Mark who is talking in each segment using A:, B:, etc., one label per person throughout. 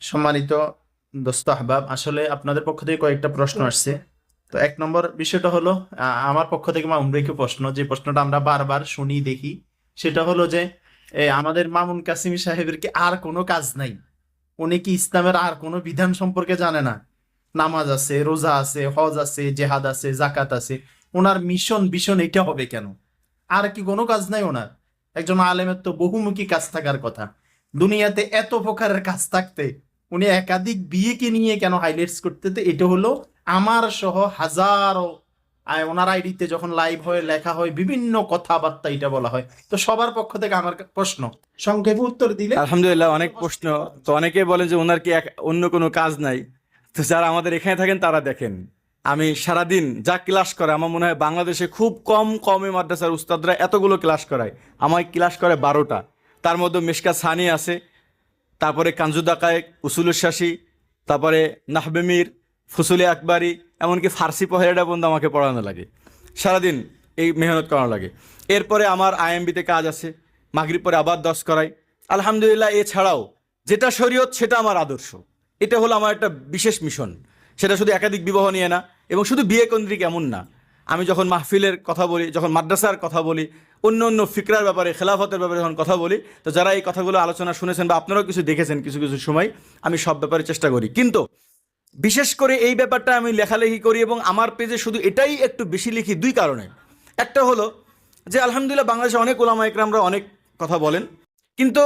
A: সম্মানিত দোস্ত আহবাব, আসলে আপনাদের পক্ষ থেকে কয়েকটা প্রশ্ন আসছে। তো এক নম্বর বিষয়টা হলো আমার পক্ষ থেকে মামুন ভাইকে প্রশ্ন, যে প্রশ্নটা আমরা বারবার শুনি, দেখি, সেটা হলো যে আমাদের মামুন কাসিমি সাহেবের কি আর কোনো কাজ নাই? উনি কি ইসলামের আর কোনো বিধান সম্পর্কে জানে না? নামাজ আছে, রোজা আছে, হজ আছে, জেহাদ আছে জাকাত আছে। ওনার মিশন বিশন এটা হবে কেন? আর কি কোনো কাজ নাই ওনার। একজন আলেমের তো বহুমুখী কাজ থাকার কথা। দুনিয়াতে এত প্রকারের কাজ থাকতে উনি একাধিক বিয়েকে নিয়ে কেন হাইলাইটস করতে এটা হলো আমার সহ হাজারো ওনার আইডিতে যখন লাইভ হয়, লেখা হয়, বিভিন্ন কথাবার্তা এটা বলা হয়। তো সবার পক্ষ থেকে আমার প্রশ্ন। সংক্ষেপে উত্তর দিলে
B: আলহামদুলিল্লাহ, অনেক প্রশ্ন। তো অনেকে বলেন যে ওনার কি অন্য কোনো কাজ নাই। তো যারা আমাদের এখানে থাকেন, তারা দেখেন। আমি সারাদিন যা ক্লাস করে, আমার মনে হয় বাংলাদেশে খুব কম কমে মাদ্রাসার উস্তাদরা এতগুলো ক্লাস করায়। আমায় ক্লাস করে বারোটা। তার মধ্যে মিশকা সানি আছে তারপরে কাঞ্জুদাকায়েক উসুলুর শাসী তারপরে নাহবেমির, ফুসুলি আকবারি, এমনকি ফার্সি পহেরাটা পর্যন্ত আমাকে পড়ানো লাগে। সারাদিন এই মেহনত করানো লাগে। এরপরে আমার আইএমবিতে কাজ আছে, মাগরিব পরে আবার দশ করাই। আলহামদুলিল্লাহ, এছাড়াও যেটা শরীয়ত, সেটা আমার আদর্শ। এটা হলো আমার একটা বিশেষ মিশন। সেটা শুধু একাধিক বিবাহ নিয়ে না, এবং শুধু বিয়ে কেন্দ্রিক এমন না আমি যখন মাহফিলের কথা বলি, যখন মাদ্রাসার কথা বলি, অন্য অন্য ফিকরার ব্যাপারে, খেলাফতের ব্যাপারে যখন কথা বলি, তো যারা এই কথাগুলো আলোচনা শুনেছেন বা আপনারাও কিছু দেখেছেন কিছু কিছু সময়, আমি সব ব্যাপারে চেষ্টা করি। কিন্তু বিশেষ করে এই ব্যাপারটা আমি লেখালেখি করি এবং আমার পেজে শুধু এটাই একটু বেশি লিখি দুই কারণে। একটা হলো যে, আলহামদুলিল্লাহ বাংলাদেশে অনেক ওলামা একরামরা অনেক কথা বলেন, কিন্তু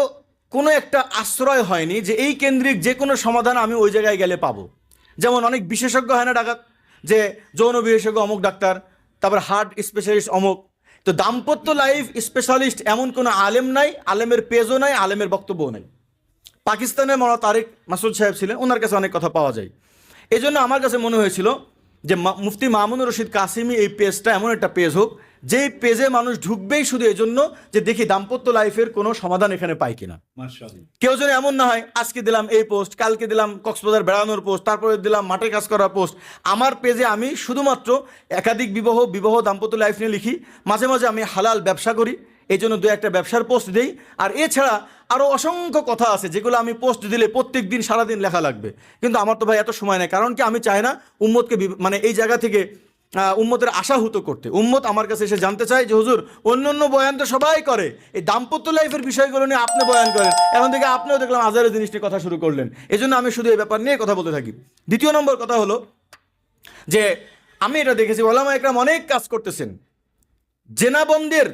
B: কোনো একটা আশ্রয় হয়নি যে এই কেন্দ্রিক যে কোনো সমাধান আমি ওই জায়গায় গেলে পাবো। যেমন অনেক বিশেষজ্ঞ হয় না ডাকাত, যে যৌন বিশেষজ্ঞ অমুক ডাক্তার তারপর হার্ট স্পেশালিস্ট অমুক। তো দাম্পত্য লাইফ স্পেশালিস্ট এমন কোনো আলেম নাই, আলেমের পেজও নাই, আলেমের বক্তব্যও নাই। পাকিস্তানের মরা তারেক মাসুদ সাহেব ছিলেন, ওনার কাছে অনেক কথা পাওয়া যায়। এই জন্য আমার কাছে মনে হয়েছিল যে মুফতি মামুনুর রশিদ কাসিমি এই পেজটা এমন একটা পেজ হোক যেই পেজে মানুষ ঢুকবেই শুধু এই জন্য যে দেখি দাম্পত্য লাইফের কোনো সমাধান এখানে পাই কিনা। কেউ যেন এমন না হয় আজকে দিলাম এই পোস্ট কালকে দিলাম কক্সবাজার বেড়ানোর পোস্ট তারপরে দিলাম মাঠে কাজ করার পোস্ট আমার পেজে আমি শুধুমাত্র একাধিক বিবাহ বিবাহ দাম্পত্য লাইফ নিয়ে লিখি মাঝে মাঝে আমি হালাল ব্যবসা করি এই জন্য দু একটা ব্যবসার পোস্ট দিই। আর এছাড়া আরও অসংখ্য কথা আছে, যেগুলো আমি পোস্ট দিলে প্রত্যেক দিন সারাদিন লেখা লাগবে। কিন্তু আমার তো ভাই এত সময় নেই, কারণ কি আমি চাই না উম্মতকে মানে এই জায়গা থেকে উম্মতের আশাহুত করতে। উম্মত আমার কাছে এসে জানতে চায় যে, হুজুর, অন্য অন্য বয়ান তো সবাই করে। এই দাম্পত্য লাইফের বিষয়গুলো নিয়ে আপনি বয়ান করেন। এখন থেকে আপনিও দেখলাম আজারের জিনিস নিয়ে কথা শুরু করলেন। এই জন্য আমি শুধু এই ব্যাপার নিয়ে কথা বলতে থাকি। দ্বিতীয় নম্বর কথা হলো যে, আমি এটা দেখেছি ওলামা একরাম অনেক কাজ করতেছেন। জেনাবন্দের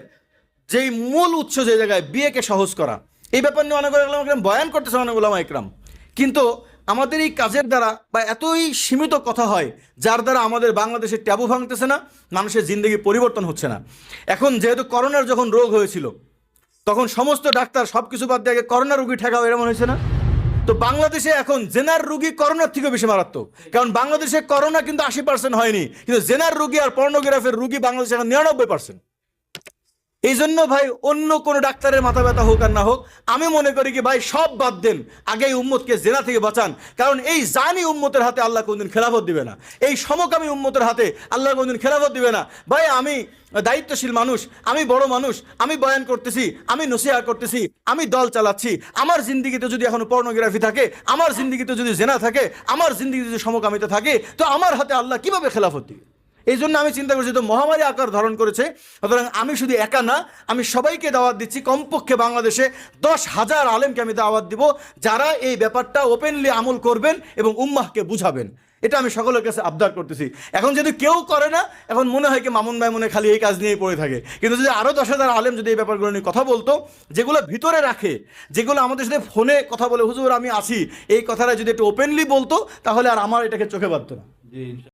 B: যেই মূল উৎস যে জায়গায় বিয়েকে সহজ করা, এই ব্যাপার নিয়ে অনেক ওলামা একরাম বয়ান করতেছে অনেক ওলামা একরাম কিন্তু আমাদের এই কাজের দ্বারা বা এতই সীমিত কথা হয়, যার দ্বারা আমাদের বাংলাদেশের ট্যাবু ভাঙতেছে না, মানুষের জিন্দগি পরিবর্তন হচ্ছে না। এখন যেহেতু করোনার যখন রোগ হয়েছিল, তখন সমস্ত ডাক্তার সব কিছু বাদ দিয়ে করোনা রুগী ঠেকাও, এরকম হয়েছে না? তো বাংলাদেশে এখন জেনার রুগী করোনার থেকেও বেশি মারাত্মক। কারণ বাংলাদেশে করোনা কিন্তু আশি পার্সেন্ট হয়নি, কিন্তু জেনার রুগী আর পর্নোগ্রাফের রুগী বাংলাদেশে এখন নিরানব্বই পার্সেন্ট এই জন্য ভাই অন্য কোনো ডাক্তারের মাথা ব্যথা হোক আর না হোক, আমি মনে করি কি ভাই সব বাদ দেন, আগে উম্মতকে জেনা থেকে বাঁচান। কারণ এই জানি উম্মতের হাতে আল্লাহ কোনদিন খেলাফত দিবে না। এই সমকামী উম্মতের হাতে আল্লাহ কোনদিন খেলাফত দিবে না। ভাই আমি দায়িত্বশীল মানুষ, আমি বড় মানুষ, আমি বয়ান করতেছি, আমি নসিহা করতেছি, আমি দল চালাচ্ছি। আমার জিন্দিগিতে যদি এখনও পর্নোগ্রাফি থাকে, আমার জিন্দিগিতে যদি জেনা থাকে, আমার জিন্দিগিতে যদি সমকামিতা থাকে, তো আমার হাতে আল্লাহ কীভাবে খেলাফত দিবে? এই জন্য আমি চিন্তা করছি, তো মহামারী আকার ধারণ করেছে, সুতরাং আমি শুধু একা না, আমি সবাইকে দাওয়াত দিচ্ছি, কমপক্ষে বাংলাদেশে দশ হাজার আলেমকে আমি দাওয়াত দিব, যারা এই ব্যাপারটা ওপেনলি আমল করবেন এবং উম্মাহকে বুঝাবেন। এটা আমি সকলের কাছে আবদার করতেছি। এখন যদি কেউ করে না, এখন মনে হয় কি মামুন ভাই মনে খালি এই কাজ নিয়েই পড়ে থাকে। কিন্তু যদি আরও দশ হাজার আলেম যদি এই ব্যাপারগুলো নিয়ে কথা বলতো, যেগুলো ভিতরে রাখে, যেগুলো আমাদের সাথে ফোনে কথা বলে, হুজুর, আমি আসি। এই কথাটা যদি একটু ওপেনলি বলতো, তাহলে আর আমার এটাকে চোখে বাঁধতো না।